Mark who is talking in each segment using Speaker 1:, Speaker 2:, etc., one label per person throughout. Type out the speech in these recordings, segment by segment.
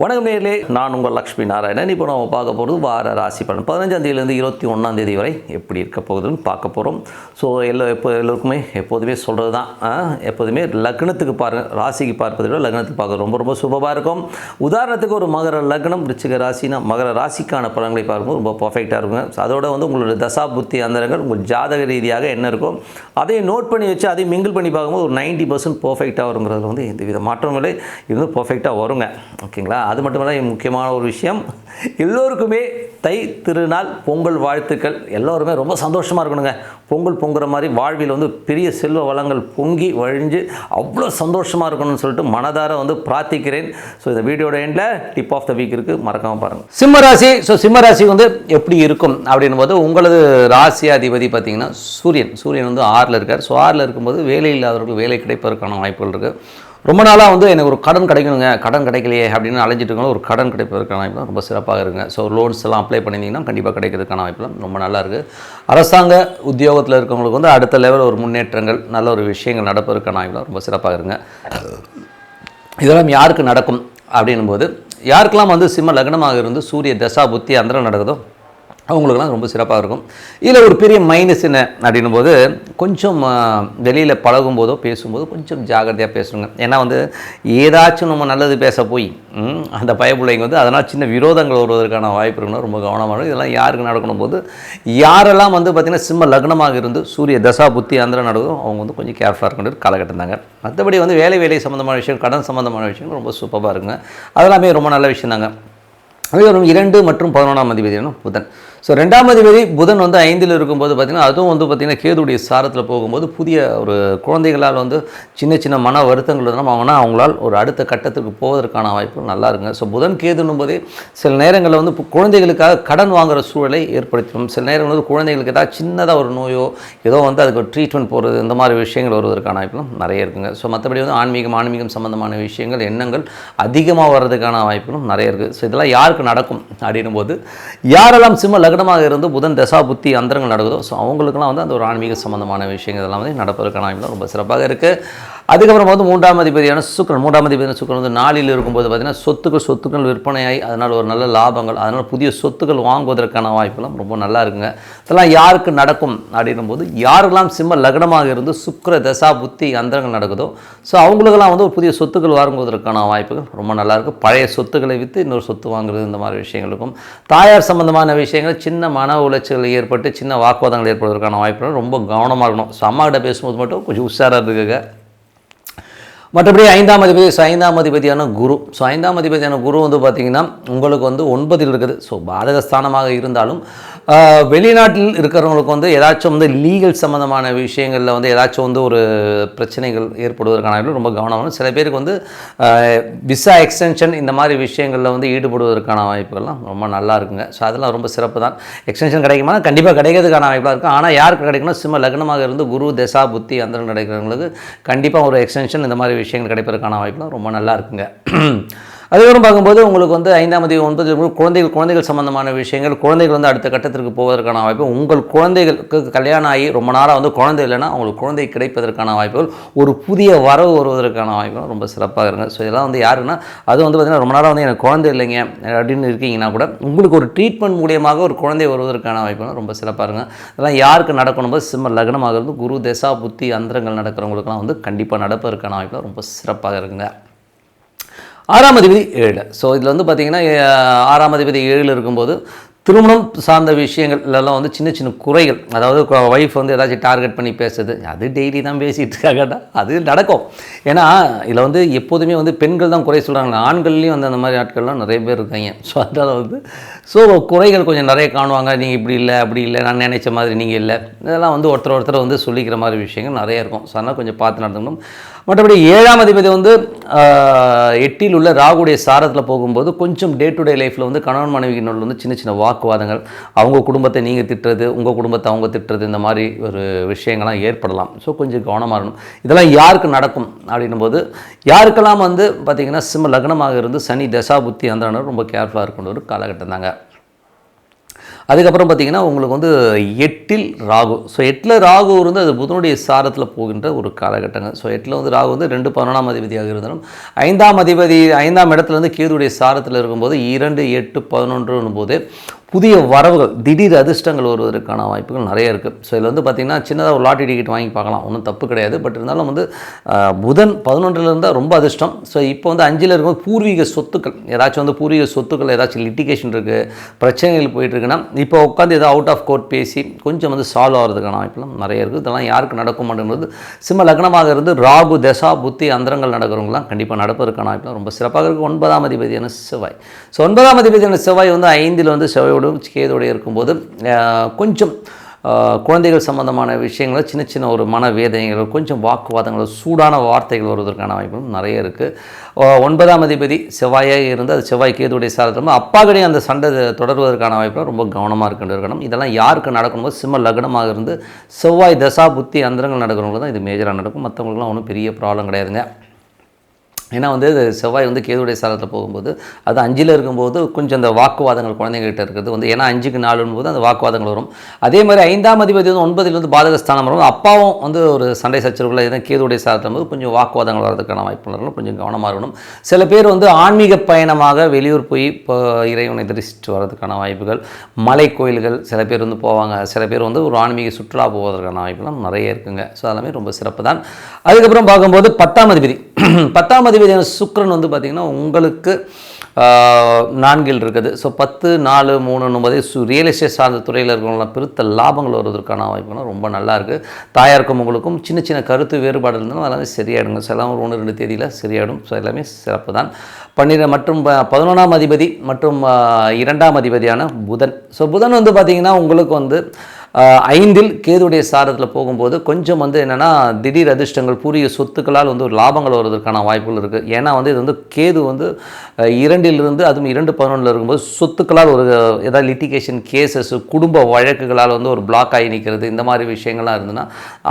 Speaker 1: வணக்கம் நேர்களே நான் உங்கள் லக்ஷ்மி நாராயணன். இப்போ நம்ம பார்க்க போகிறது வார ராசி பலன். பதினஞ்சாம் தேதியிலேருந்து இருபத்தி ஒன்றாம் தேதி வரை எப்படி இருக்க போகுதுன்னு பார்க்க போகிறோம் ஸோ எல்லா எப்போ எல்லோருக்குமே எப்போதுமே சொல்கிறது தான் எப்போதுமே லக்னத்துக்கு பாருங்கள் ராசிக்கு பார்ப்பதை விட லக்னத்துக்கு பார்க்க ரொம்ப ரொம்ப சுபமாக இருக்கும். உதாரணத்துக்கு ஒரு மகர லக்னம் ரிச்சிக ராசினா மகர ராசிக்கான பலன்களை பார்க்கும்போது ரொம்ப பர்ஃபெக்டாக இருக்குங்க அதோட வந்து உங்களோட தசா புத்தி அந்தரங்கள் உங்கள் ஜாதக ரீதியாக என்ன இருக்கோ அதையும் நோட் பண்ணி வச்சு அதையும் மிங்கிள் பண்ணி பார்க்கும்போது ஒரு நைன்ட்டி பர்சன்ட் பர்ஃபெக்டாக வருங்கிறதுல வந்து எந்த வித மாற்றங்களே இது வந்து பர்ஃபெக்டாக வருங்க. ஓகேங்களா? அது மட்டும் முக்கியமான ஒரு விஷயம் எல்லோருக்குமே தை திருநாள் பொங்கல் வாழ்த்துக்கள் எல்லோருமே ரொம்ப சந்தோஷமாக இருக்கணுங்க. பொங்கல் பொங்குற மாதிரி வாழ்வில் வந்து பெரிய செல்வ வளங்கள் பொங்கி வழிஞ்சு அவ்வளோ சந்தோஷமாக இருக்கணும்னு சொல்லிட்டு மனதார வந்து பிரார்த்திக்கிறேன். ஸோ இந்த வீடியோட எண்டில் டிப் ஆஃப் த வீக் இருக்குது மறக்காமல் பாருங்கள் சிம்மராசி ஸோ சிம்மராசி வந்து எப்படி இருக்கும் அப்படின்னும் போது உங்களது ராசி அதிபதி பார்த்திங்கன்னா சூரியன். சூரியன் வந்து ஆறில் இருக்கார். ஸோ ஆறில் இருக்கும்போது வேலை இல்லாதவர்களுக்கு வேலை கிடைப்பதற்கான வாய்ப்புகள் இருக்குது ரொம்ப நாளாக வந்து எனக்கு ஒரு கடன் கிடைக்கணுங்க. கடன் கிடைக்கலையே அப்படின்னு அலைஞ்சிட்டு ஒரு கடன் கிடைப்பதற்கான வாய்ப்பு ரொம்ப சிறப்பாக இருக்குங்க. ஸோ லோன்ஸ் எல்லாம் அப்ளை பண்ணியிருந்தீங்கன்னா கண்டிப்பாக கிடைக்கிறதுக்கான வாய்ப்புலாம் ரொம்ப நல்லா இருக்குது அரசாங்க உத்தியோகத்தில் இருக்கவங்களுக்கு வந்து அடுத்த லெவல் ஒரு முன்னேற்றங்கள் நல்ல ஒரு விஷயங்கள் நடப்பதற்கான வாய்ப்புலாம் ரொம்ப சிறப்பாக இருக்குங்க. இதெல்லாம் யாருக்கு நடக்கும் அப்படின்னும் போது யாருக்கெல்லாம் வந்து சிம்ம லக்னமாக இருந்து சூரிய தசா புத்தி அந்தரம் நடக்குதோ அவங்களுக்கெல்லாம் ரொம்ப சிறப்பாக இருக்கும். இதில் ஒரு பெரிய மைனஸ் என்ன அப்படின்னும் போது கொஞ்சம் வெளியில் பழகும்போதோ பேசும்போது கொஞ்சம் ஜாகிரதையாக பேசணுங்க ஏன்னா வந்து ஏதாச்சும் நம்ம நல்லது பேச போய் அந்த பயப்பிள்ளைங்க வந்து அதனால் சின்ன விரோதங்கள் வருவதற்கான வாய்ப்பு இருக்குன்னா ரொம்ப கவனமாக இருக்கும். இதெல்லாம் யாருக்கு நடக்கணும் போது யாரெல்லாம் வந்து பார்த்திங்கன்னா சிம்ம லக்னமாக இருந்து சூரிய தசா புத்தி அந்தரம் நடக்கும் அவங்க வந்து கொஞ்சம் கேர்ஃபுல்லாக இருக்கிற காலகட்டம் தாங்க மற்றபடி வந்து வேலை வேலை சம்மந்தமான விஷயம் கடன் சம்மந்தமான விஷயம் ரொம்ப சூப்பராக இருக்குங்க. அதெல்லாமே ரொம்ப நல்ல விஷயம் தாங்க அதே இரண்டு மற்றும் பதினொன்றாம் அதிபதியான புதன். ஸோ ரெண்டாம் அதிபதி புதன் வந்து ஐந்தில் இருக்கும்போது பார்த்திங்கன்னா அதுவும் வந்து பார்த்திங்கன்னா கேதுடைய சாரத்தில் போகும்போது புதிய ஒரு குழந்தைகளால் வந்து சின்ன சின்ன மன வருத்தங்கள் இருந்தாலும் அவங்கன்னா அவங்களால் ஒரு அடுத்த கட்டத்துக்கு போவதற்கான வாய்ப்பு நல்லா இருக்குங்க. ஸோ புதன் கேதுன்னும் போதே சில நேரங்களில் வந்து இப்போ குழந்தைகளுக்காக கடன் வாங்குகிற சூழலை ஏற்படுத்தும். சில நேரங்கள் வந்து குழந்தைகளுக்கு ஏதாவது சின்னதாக ஒரு நோயோ ஏதோ வந்து அதுக்கு ட்ரீட்மெண்ட் போகிறது இந்த மாதிரி விஷயங்கள் வருவதற்கான வாய்ப்புகளும் நிறைய இருக்குங்க. ஸோ மற்றபடி வந்து ஆன்மீகம் ஆன்மீகம் சம்பந்தமான விஷயங்கள் எண்ணங்கள் அதிகமாக வர்றதுக்கான வாய்ப்புகளும் நிறைய இருக்குது ஸோ இதெல்லாம் யாருக்கு நடக்கும் அப்படின்னும் போது யாரெல்லாம் சிம்ம லக்னமாக இருந்து புதன் தசா புத்தி அந்தரங்கள் நடக்குதோ ஸோ அவங்களுக்குலாம் வந்து அந்த ஒரு ஆன்மீக சம்பந்தமான விஷயங்கள் இதெல்லாம் வந்து நடப்பதற்கான ரொம்ப சிறப்பாக இருக்குது அதுக்கப்புறம் வந்து மூன்றாம் அதிபதியான சுக்கரன். மூன்றாம் அதிபதியான சுக்கரன் வந்து நாளில் இருக்கும்போது பார்த்திங்கன்னா சொத்துக்கள் சொத்துக்கள் விற்பனையாகி அதனால் ஒரு நல்ல லாபங்கள் அதனால் புதிய சொத்துக்கள் வாங்குவதற்கான வாய்ப்பெல்லாம் ரொம்ப நல்லா இருக்குங்க. இதெல்லாம் யாருக்கு நடக்கும் அப்படின்னும் போது யாரெல்லாம் சிம்ம லக்னமாக இருந்து சுக்கர தசா புத்தி அந்தரங்கள் நடக்குதோ ஸோ அவங்களுக்கெல்லாம் வந்து ஒரு புதிய சொத்துக்கள் வாங்குவதற்கான வாய்ப்புகள் ரொம்ப நல்லாயிருக்கும் பழைய சொத்துக்களை விற்று இன்னொரு சொத்து வாங்குறது இந்த மாதிரி விஷயங்கள் இருக்கும். தாயார் சம்மந்தமான விஷயங்கள் சின்ன மன உளைச்சல் ஏற்பட்டு சின்ன வாக்குவாதங்கள் ஏற்படுவதற்கான வாய்ப்புகள் ரொம்ப கவனமாக இருக்கணும். ஸோ அம்மாக்கிட்ட பேசும்போது மட்டும் கொஞ்சம் உஷாராக இருக்குங்க. மற்றபடி ஐந்தாம் அதிபதி ஸோ ஐந்தாம் அதிபதியான குரு. ஸோ ஐந்தாம் அதிபதியான குரு வந்து பார்த்திங்கன்னா உங்களுக்கு வந்து ஒன்பதில் இருக்குது. ஸோ பாதகஸ்தானமாக இருந்தாலும் வெளிநாட்டில் இருக்கிறவங்களுக்கு வந்து ஏதாச்சும் வந்து லீகல் சம்மந்தமான விஷயங்களில் வந்து ஏதாச்சும் வந்து ஒரு பிரச்சனைகள் ஏற்படுவதற்கான வாய்ப்பு ரொம்ப கவனமாக சில பேருக்கு வந்து விசா எக்ஸ்டென்ஷன் இந்த மாதிரி விஷயங்களில் வந்து ஈடுபடுவதற்கான வாய்ப்புகள்லாம் ரொம்ப நல்லா இருக்குங்க. ஸோ அதெல்லாம் ரொம்ப சிறப்பு தான் எக்ஸ்டென்ஷன் கிடைக்குமா கண்டிப்பாக கிடைக்கிறதுக்கான வாய்ப்பாக இருக்கும் ஆனால் யாருக்கு கிடைக்கணும் சிம்ம லக்னமாக இருந்து குரு தசா புத்தி அந்த கிடைக்கிறவங்களுக்கு கண்டிப்பாக ஒரு எக்ஸ்டென்ஷன் இந்த மாதிரி விஷயங்கள் கிடைப்பதற்கான வாய்ப்புலாம் ரொம்ப நல்லா இருக்குங்க. அதுக்கப்புறம் பார்க்கும்போது உங்களுக்கு வந்து ஐந்தாம் தேதி ஒன்பது குழந்தைகள் குழந்தைகள் சம்பந்தமான விஷயங்கள் குழந்தைகள் வந்து அடுத்த கட்டத்திற்கு போவதற்கான வாய்ப்பு. உங்கள் குழந்தைகளுக்கு கல்யாணம் ஆகி ரொம்ப நாளாக வந்து குழந்தை இல்லைன்னா அவங்களுக்கு குழந்தை கிடைப்பதற்கான வாய்ப்புகள் ஒரு புதிய வரவு வருவதற்கான வாய்ப்புகள் ரொம்ப சிறப்பாக இருங்க. ஸோ இதெல்லாம் வந்து யாருன்னா அது வந்து பார்த்திங்கன்னா ரொம்ப நாளாக வந்து எனக்கு குழந்தை இல்லைங்க அப்படின்னு இருக்கீங்கன்னா கூட உங்களுக்கு ஒரு ட்ரீட்மெண்ட் மூலியமாக ஒரு குழந்தை வருவதற்கான வாய்ப்புகள் ரொம்ப சிறப்பாக இருங்க. இதெல்லாம் யாருக்கு நடக்கணும் போது சிம்ம லக்னமாகிறது குரு தசா புத்தி அந்தரங்கள் நடக்கிறவங்களுக்குலாம் வந்து கண்டிப்பாக நடப்பதற்கான வாய்ப்புகள் ரொம்ப சிறப்பாக இருக்குங்க. ஆறாம் அதிபதி ஏழு. ஸோ இதில் வந்து பார்த்திங்கன்னா ஆறாம் அதிபதி ஏழில் இருக்கும்போது திருமணம் சார்ந்த விஷயங்கள்லாம் வந்து சின்ன சின்ன குறைகள். அதாவது ஒய்ஃப் வந்து ஏதாச்சும் டார்கெட் பண்ணி பேசுறது அது டெய்லி தான் பேசிகிட்டு இருக்காங்கடா. அது நடக்கும். ஏன்னா இதில் வந்து எப்போதுமே வந்து பெண்கள் தான் குறை சொல்கிறாங்க ஆண்கள்லேயும் வந்து அந்த மாதிரி ஆட்கள்லாம் நிறைய பேர் இருக்காங்க. ஸோ அதனால் வந்து ஸோ குறைகள் கொஞ்சம் நிறைய காணுவாங்க. நீங்கள் இப்படி இல்லை அப்படி இல்லை நான் நினைச்ச மாதிரி நீங்கள் இல்லை. இதெல்லாம் வந்து ஒருத்தர் ஒருத்தர் வந்து சொல்லிக்கிற மாதிரி விஷயங்கள் நிறைய இருக்கும். ஸோ அதனால் கொஞ்சம் பார்த்து நடந்துக்கணும். மற்றபடி ஏழாம் அதிபதி வந்து எட்டில் உள்ள ராகுடைய சாரத்தில் போகும்போது கொஞ்சம் டே டு டே லைஃப்பில் வந்து கணவன் மனைவியினுள் வந்து சின்ன சின்ன வாக்குவாதங்கள் அவங்க குடும்பத்தை நீங்கள் திட்டுறது உங்கள் குடும்பத்தை அவங்க திட்டுறது இந்த மாதிரி ஒரு விஷயங்கள்லாம் ஏற்படலாம். ஸோ கொஞ்சம் கவனமாக இருக்கணும். இதெல்லாம் யாருக்கு நடக்கும் அப்படின்னும் போது யாருக்கெல்லாம் வந்து பார்த்திங்கன்னா சிம்ம லக்னமாக இருந்து சனி தசா புத்தி அந்த ரொம்ப கேர்ஃபுல்லாக இருக்கின்ற ஒரு காலகட்டம் தாங்க. அதுக்கப்புறம் பார்த்தீங்கன்னா உங்களுக்கு வந்து எட்டில் ராகு. ஸோ எட்டில் ராகு இருந்து அது புதனுடைய சாரத்தில் போகின்ற ஒரு காலகட்டங்கள். ஸோ எட்டில் வந்து ராகு வந்து ரெண்டு பதினொன்றாம் அதிபதியாக இருந்தாலும் ஐந்தாம் அதிபதி ஐந்தாம் இடத்துல இருந்து கேதுடைய சாரத்தில் இருக்கும்போது இரண்டு எட்டு பதினொன்றுன்னும் போது புதிய வரவுகள் திடீர் அதிர்ஷ்டங்கள் வருவதற்கான வாய்ப்புகள் நிறைய இருக்குது ஸோ இதில் வந்து பார்த்திங்கன்னா சின்னதாக ஒரு லாட்டரி டிக்கெட் வாங்கி பார்க்கலாம். ஒன்றும் தப்பு கிடையாது. பட் இருந்தாலும் வந்து புதன் பதினொன்றில் இருந்தால் ரொம்ப அதிர்ஷ்டம். ஸோ இப்போ வந்து அஞ்சில் இருக்கும்போது பூர்வீக சொத்துக்கள் ஏதாச்சும் வந்து பூர்வீக சொத்துக்கள் ஏதாச்சும் லிட்டிகேஷன் இருக்குது பிரச்சனைகள் போயிட்டுருக்குன்னா இப்போ உட்காந்து ஏதோ அவுட் ஆஃப் கோர்ட் பேசி கொஞ்சம் வந்து சால்வ் ஆகிறதுக்கான வாய்ப்புலாம் நிறைய இருக்குது இதெல்லாம் யாருக்கு நடக்கும் அப்படின்றது சிம்ம லக்னமாக இருந்து ராகு தசா புத்தி அந்தரங்கள் நடக்கிறவங்களாம் கண்டிப்பாக நடப்பதற்கான வாய்ப்புலாம் ரொம்ப சிறப்பாக இருக்குது ஒன்பதாம் அதிபதியான செவ்வாய். ஸோ ஒன்பதாம் அதிபதியான செவ்வாய் வந்து ஐந்தில் வந்து செவ்வாய் செவ்வாயோடும் கேதோடு இருக்கும்போது கொஞ்சம் குழந்தைகள் சம்பந்தமான விஷயங்களை சின்ன சின்ன ஒரு மனவேதனைகள் கொஞ்சம் வாக்குவாதங்கள் சூடான வார்த்தைகள் வருவதற்கான வாய்ப்புகளும் நிறைய இருக்குது ஒன்பதாம் அதிபதி செவ்வாயாக இருந்து அது செவ்வாய் கேதுடைய சாரத்தில் அப்பா கிடையே அந்த சண்டை தொடர்வதற்கான வாய்ப்பில் ரொம்ப கவனமாக இருக்கின்ற இருக்கணும். இதெல்லாம் யாருக்கு நடக்கணுமோ சிம்ம லக்னமாக இருந்து செவ்வாய் தசா புத்தி அந்தரங்கள் நடக்கிறவங்களுக்கு தான் இது மேஜராக நடக்கும். மற்றவங்களுக்குலாம் ஒன்றும் பெரிய ப்ராப்ளம் கிடையாதுங்க. ஏன்னா வந்து இது செவ்வாய் வந்து கேதுடைய சாரத்தில் போகும்போது அது அஞ்சில் இருக்கும்போது கொஞ்சம் அந்த வாக்குவாதங்கள் குழந்தைங்ககிட்ட இருக்கிறது வந்து ஏன்னா அஞ்சுக்கு நாலுன்னு போது அந்த வாக்குவாதங்கள் வரும். அதே மாதிரி ஐந்தாம் அதிபதி வந்து ஒன்பதில் வந்து பாதகஸ்தானம் வரும். அப்பாவும் வந்து ஒரு சண்டை சச்சரவுல எதுவும் கேதுடைய சாரத்தில் போது கொஞ்சம் வாக்குவாதங்கள் வரதுக்கான வாய்ப்புகள் கொஞ்சம் கவனமாக இருக்கணும். சில பேர் வந்து ஆன்மீக பயணமாக வெளியூர் போய் இப்போ இறைவனை தரிசித்து வர்றதுக்கான வாய்ப்புகள் மலை கோயில்கள் சில பேர் வந்து போவாங்க. சில பேர் வந்து ஒரு ஆன்மீக சுற்றுலா போவதற்கான வாய்ப்புலாம் நிறைய இருக்குங்க. ஸோ அதெல்லாமே ரொம்ப சிறப்பு தான் அதுக்கப்புறம் பார்க்கும்போது பத்தாம் அதிபதி. பத்தாம் அதிபதியான சுக்கரன் வந்து பார்த்திங்கன்னா உங்களுக்கு நான்கில் இருக்குது. ஸோ பத்து நாலு மூணு போதே சு ரியல் எஸ்டேட் சார்ந்த துறையில் இருக்கிறவங்களாம் பெருத்த லாபங்கள் வருவதற்கான வாய்ப்புகளும் ரொம்ப நல்லா இருக்குது தாயாருக்கும் உங்களுக்கும் சின்ன சின்ன கருத்து வேறுபாடு இருந்தாலும் எல்லாமே சரியாயிடுங்க. ஸோ எல்லாம் ஒரு ஒன்று ரெண்டு தேதியில் சரியாயிடும். ஸோ எல்லாமே சிறப்பு தான். பன்னிர மற்றும் ப- பதினொன்றாம் அதிபதி மற்றும் இரண்டாம் அதிபதியான புதன். ஸோ புதன் வந்து பார்த்திங்கன்னா உங்களுக்கு வந்து ஐந்தில் கேதுடைய சாரத்தில் போகும்போது கொஞ்சம் வந்து என்னென்னா திடீர் அதிர்ஷ்டங்கள் பூரிய சொத்துக்களால் வந்து ஒரு லாபங்கள் வருவதற்கான வாய்ப்புகள் இருக்குது ஏன்னா வந்து இது வந்து கேது வந்து இரண்டிலிருந்து அதுவும் இரண்டு பதினொன்றில் இருக்கும்போது சொத்துக்களால் ஒரு ஏதாவது லிட்டிகேஷன் கேசஸ் குடும்ப வழக்குகளால் வந்து ஒரு பிளாக் ஆகி நிற்கிறது இந்த மாதிரி விஷயங்கள்லாம் இருந்ததுன்னா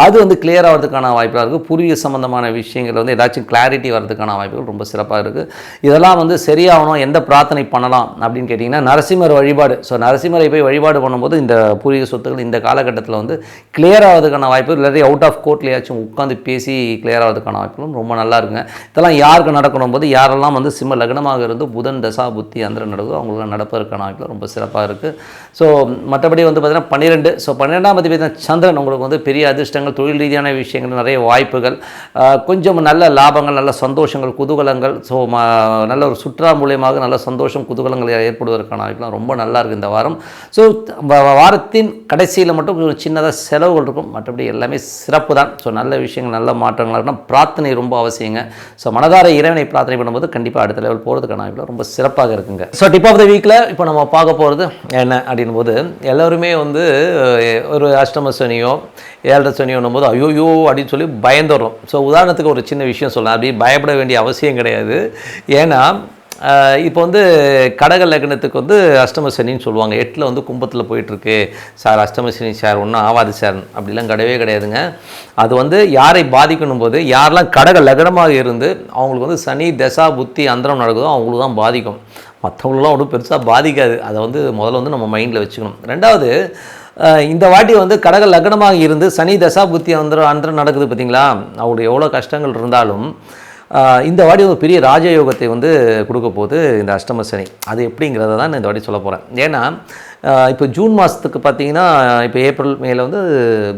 Speaker 1: அது வந்து கிளியர் ஆகிறதுக்கான வாய்ப்பாக இருக்குது பூர்வீக சம்மந்தமான விஷயங்கள் வந்து ஏதாச்சும் கிளாரிட்டி வர்றதுக்கான வாய்ப்புகள் ரொம்ப சிறப்பாக இருக்குது இதெல்லாம் வந்து சரியாகணும் எந்த பிரார்த்தனை பண்ணலாம் அப்படின்னு கேட்டிங்கன்னா நரசிம்மர் வழிபாடு. ஸோ நரசிம்மரை போய் வழிபாடு பண்ணும்போது இந்த பூர்வீக சொத்துக்கள் இந்த காலகட்டத்தில் வந்து கிளியர் ஆகிறதுக்கான வாய்ப்பு இல்லாட்டி அவுட் ஆஃப் கோர்ட்லையாச்சும் உட்காந்து பேசி கிளியர் ஆகிறதுக்கான வாய்ப்புகளும் ரொம்ப நல்லா இருக்குங்க. இதெல்லாம் யாருக்கு நடக்கணும் போது யாரெல்லாம் வந்து சிம்ம லக்னமாக இருந்து புதன் தசா புத்தி அந்த நடக்குதோ அவங்களுக்கு நடப்பதற்கான வாய்ப்பு ரொம்ப சிறப்பாக இருக்குது ஸோ மற்றபடி வந்து பார்த்திங்கன்னா பன்னிரெண்டு. ஸோ பன்னிரெண்டாம் தேதி பார்த்தீங்கன்னா சந்திரன் உங்களுக்கு வந்து பெரிய அதிர்ஷ்டங்கள் தொழில் ரீதியான விஷயங்கள் நிறைய வாய்ப்புகள். கொஞ்சம் நல்ல லாபங்கள் நல்ல சந்தோஷங்கள் குதூகலங்கள். ஸோ நல்ல ஒரு சுற்றுலா மூலியமாக நல்ல சந்தோஷம் குதூகலங்கள் ஏற்படுவதற்கான வாய்ப்புலாம் ரொம்ப நல்லா இருக்குது இந்த வாரம். ஸோ வாரத்தின் கடைசி கடைசியில் மட்டும் கொஞ்சம் சின்னதாக செலவுகள் இருக்கும். மற்றபடி எல்லாமே சிறப்பு தான். ஸோ நல்ல விஷயங்கள் நல்ல மாற்றங்களாக இருக்கணும். பிரார்த்தனை ரொம்ப அவசியங்க. ஸோ மனதார இறைவனை பிரார்த்தனை பண்ணும்போது கண்டிப்பாக அடுத்த லெவல் போகிறதுக்கான வாய்ப்பில் ரொம்ப சிறப்பாக இருக்குங்க. ஸோ டிப் ஆஃப் த வீக்கில் இப்போ நம்ம பார்க்க போகிறது என்ன அப்படின் போது எல்லோருமே வந்து ஒரு அஷ்டம சனியோ ஏழரை சனியோன்னும் போது ஐயோயோ அப்படின்னு சொல்லி பயந்துடுறோம். ஸோ உதாரணத்துக்கு ஒரு சின்ன விஷயம் சொல்லலாம். அப்படி பயப்பட வேண்டிய அவசியம் கிடையாது. ஏன்னா இப்போ வந்து கடக லக்னத்துக்கு வந்து அஷ்டம சனின்னு சொல்லுவாங்க. எட்டில் வந்து கும்பத்தில் போயிட்டுருக்கு. சார் அஷ்டம சனி சார் ஒன்றும் ஆவாது சார். அப்படிலாம் கிடையவே கிடையாதுங்க. அது வந்து யாரை பாதிக்கணும் போது யாரெல்லாம் கடக லக்னமாக இருந்து அவங்களுக்கு வந்து சனி தசா புத்தி அந்தரம் நடக்குதோ அவங்களுக்கு தான் பாதிக்கும். மற்றவங்களுக்குலாம் ஒன்றும் பெருசாக பாதிக்காது. அதை வந்து முதல்ல வந்து நம்ம மைண்டில் வச்சுக்கணும். ரெண்டாவது இந்த வாட்டி வந்து கடக லக்னமாக இருந்து சனி தசா புத்தி அந்தரம் அந்தரம் நடக்குது பார்த்தீங்களா அவங்களுக்கு எவ்வளோ கஷ்டங்கள் இருந்தாலும் இந்த வாட்டி ஒரு பெரிய ராஜயோகத்தை வந்து கொடுக்க போகுது இந்த அஷ்டம சனி. அது எப்படிங்கிறத தான் நான் இந்த வாட்டி சொல்ல போகிறேன் ஏன்னா இப்போ ஜூன் மாதத்துக்கு பார்த்தீங்கன்னா இப்போ ஏப்ரல் மேல வந்து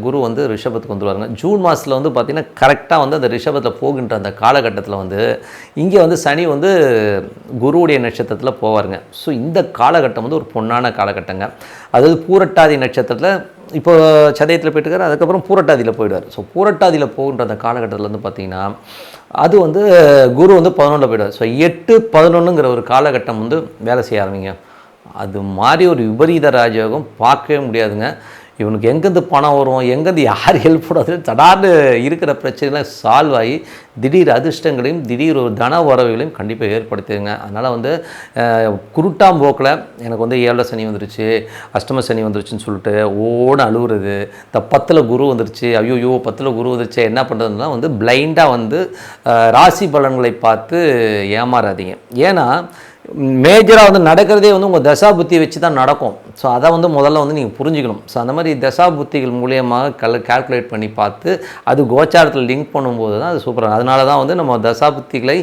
Speaker 1: குரு வந்து ரிஷபத்துக்கு வந்துடுவாருங்க ஜூன் மாதத்தில் வந்து பார்த்திங்கன்னா கரெக்டாக வந்து அந்த ரிஷபத்தில் போகின்ற அந்த காலகட்டத்தில் வந்து இங்கே வந்து சனி வந்து குருவுடைய நட்சத்திரத்தில் போவாருங்க. ஸோ இந்த காலகட்டம் வந்து ஒரு பொன்னான காலகட்டங்க. அதாவது பூரட்டாதி நட்சத்திரத்தில் இப்போ சதயத்தில் போயிட்டுருக்காரு அதுக்கப்புறம் பூரட்டாதியில் போயிடுவார். ஸோ பூரட்டாதியில் போகின்ற அந்த காலகட்டத்தில் வந்து பார்த்திங்கன்னா அது வந்து குரு வந்து பதினொன்றில் போயிடுவார். ஸோ எட்டு பதினொன்றுங்கிற ஒரு காலகட்டம் வந்து வேலை செய்ய ஆரம்பிங்க. அது மாதிரி ஒரு விபரீத ராஜயோகம் பார்க்கவே முடியாதுங்க. இவனுக்கு எங்கேருந்து பணம் வரும் எங்கேருந்து யார் ஹெல்ப் பண்ணாது தடார்னு இருக்கிற பிரச்சனைலாம் சால்வ் ஆகி திடீர் அதிர்ஷ்டங்களையும் திடீர் ஒரு தன உறவுகளையும் கண்டிப்பாக ஏற்படுத்திடுங்க அதனால் வந்து குருட்டாம் போக்கில் எனக்கு வந்து ஏழரை சனி வந்துருச்சு அஷ்டம சனி வந்துருச்சுன்னு சொல்லிட்டு ஓட அழுகுறது இந்த பத்தில் குரு வந்துருச்சு ஐயோயோ பத்தில் குரு வந்துருச்சு என்ன பண்ணுறதுனா வந்து பிளைண்டாக வந்து ராசி பலன்களை பார்த்து ஏமாறாதீங்க. ஏன்னா மேஜராக வந்து நடக்கிறதே வந்து உங்கள் தசா புத்தியை வச்சு தான் நடக்கும். ஸோ அதை வந்து முதல்ல வந்து நீங்கள் புரிஞ்சுக்கணும். ஸோ அந்த மாதிரி தசா புத்திகள் மூலியமாக கல் கால்குலேட் பண்ணி பார்த்து அது கோச்சாரத்தில் லிங்க் பண்ணும்போது தான் அது சூப்பராக அதனால தான் வந்து நம்ம தசா புத்திகளை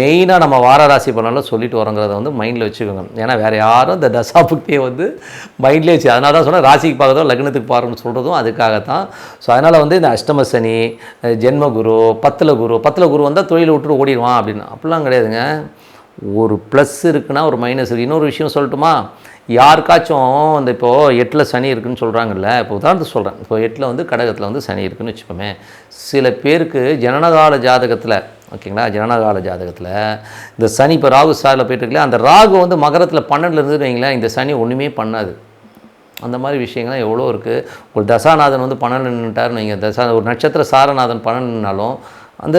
Speaker 1: மெயினாக நம்ம வார ராசி பலனில் சொல்லிட்டு வரோங்கிறத வந்து மைண்டில் வச்சுக்கோங்க. ஏன்னா வேறு யாரும் இந்த தசா புக்தியை வந்து மைண்ட்லேயே வச்சு அதனால தான் சொன்னால் ராசிக்கு பார்க்குறதும் லக்னத்துக்கு பார்க்கணும்னு சொல்கிறதும் அதுக்காகத்தான். ஸோ அதனால் வந்து இந்த அஷ்டம சனி ஜென்ம குரு பத்தில் குரு பத்தில் குரு வந்தால் தொழிலை விட்டுட்டு ஓடிடுவான் அப்படின்னு. அப்படிலாம் கிடையாதுங்க. ஒரு ப்ளஸ் இருக்குன்னா ஒரு மைனஸ் இருக்குது இன்னொரு விஷயம் சொல்லட்டுமா? யாருக்காச்சும் அந்த இப்போது எட்டில் சனி இருக்குன்னு சொல்கிறாங்கல்ல இப்போ உதாரணத்துக்கு சொல்கிறேன் இப்போ எட்டில் வந்து கடகத்தில் வந்து சனி இருக்குன்னு வச்சுப்போமே சில பேருக்கு ஜனனகால ஜாதகத்தில் ஓகேங்களா? ஜனனகால ஜாதகத்தில் இந்த சனி இப்போ ராகு சாரில் போயிட்டு அந்த ராகு வந்து மகரத்தில் பன்னெண்டில் வைங்களேன் இந்த சனி ஒன்றுமே பண்ணாது. அந்த மாதிரி விஷயங்கள்லாம் எவ்வளோ இருக்குது ஒரு தசாநாதன் வந்து பன்னெண்டு நின்றுட்டாருன்னு வைங்க தசா ஒரு நட்சத்திர சாரநாதன் பன்னெண்டுனாலும் அந்த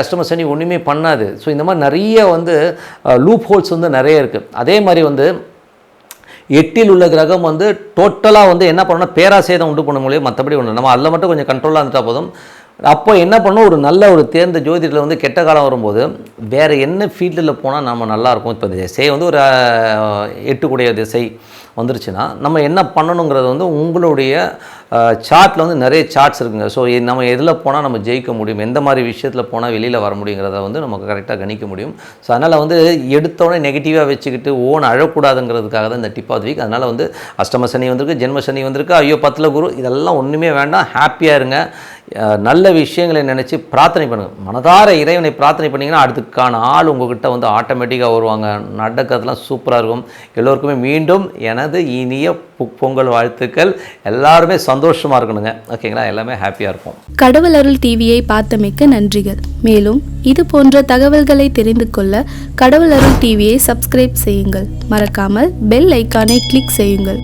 Speaker 1: அஷ்டம சனி ஒன்றுமே பண்ணாது. ஸோ இந்த மாதிரி நிறைய வந்து லூப் ஹோல்ஸ் வந்து நிறைய இருக்குது அதே மாதிரி வந்து எட்டில் உள்ள கிரகம் வந்து டோட்டலாக வந்து என்ன பண்ணணும்னா பேராசேதம் உண்டு பண்ண முடியும். மற்றபடி ஒன்று நம்ம அதில் மட்டும் கொஞ்சம் கண்ட்ரோலாக இருந்துட்டால் போதும். அப்போ என்ன பண்ணணும் ஒரு நல்ல ஒரு தேர்ந்த ஜோதிடத்தில் வந்து கெட்ட காலம் வரும்போது வேறு என்ன ஃபீல்டில் போனால் நம்ம நல்லாயிருக்கும் இப்போ திசை வந்து ஒரு எட்டுக்குடைய திசை வந்துருச்சுன்னா நம்ம என்ன பண்ணணுங்கிறது வந்து உங்களுடைய சார்ட்டில் வந்து நிறைய சார்ட்ஸ் இருக்குங்க. ஸோ நம்ம எதில் போனால் நம்ம ஜெயிக்க முடியும்? எந்த மாதிரி விஷயத்தில் போனால் வெளியில் வர முடியுங்கிறத வந்து நமக்கு கரெக்டாக கணிக்க முடியும். ஸோ அதனால் வந்து எடுத்தோடனே நெகட்டிவாக வச்சுக்கிட்டு ஓன் அழக்கூடாதுங்கிறதுக்காக தான் இந்த டிப் ஆஃப் வீக் அதனால் வந்து அஷ்டம சனி வந்திருக்கு ஜென்ம சனி வந்திருக்கு ஐயோ பத்தில் குரு இதெல்லாம் ஒன்றுமே வேண்டாம். ஹாப்பியாக இருங்க. நல்ல விஷயங்களை நினச்சி பிரார்த்தனை பண்ணுங்கள் மனதார இறைவனை பிரார்த்தனை பண்ணிங்கன்னா அதுக்கான ஆள் உங்கள்கிட்ட வந்து ஆட்டோமேட்டிக்காக வருவாங்க. நடக்கிறதுலாம் சூப்பராக இருக்கும். எல்லோருக்குமே மீண்டும் எனது இனிய பொ- பொங்கல் வாழ்த்துக்கள். எல்லாருமே சந்தோஷமாக இருக்கணுங்க. ஓகேங்களா? எல்லாமே ஹாப்பியாக இருக்கும்
Speaker 2: கடவுள் அருள் டிவியை பார்த்தமைக்கு நன்றிகள். மேலும் இது போன்ற தகவல்களை தெரிந்து கொள்ள கடவுள் அருள் டிவியை சப்ஸ்கிரைப் செய்யுங்கள். மறக்காமல் பெல் ஐக்கானை கிளிக் செய்யுங்கள்.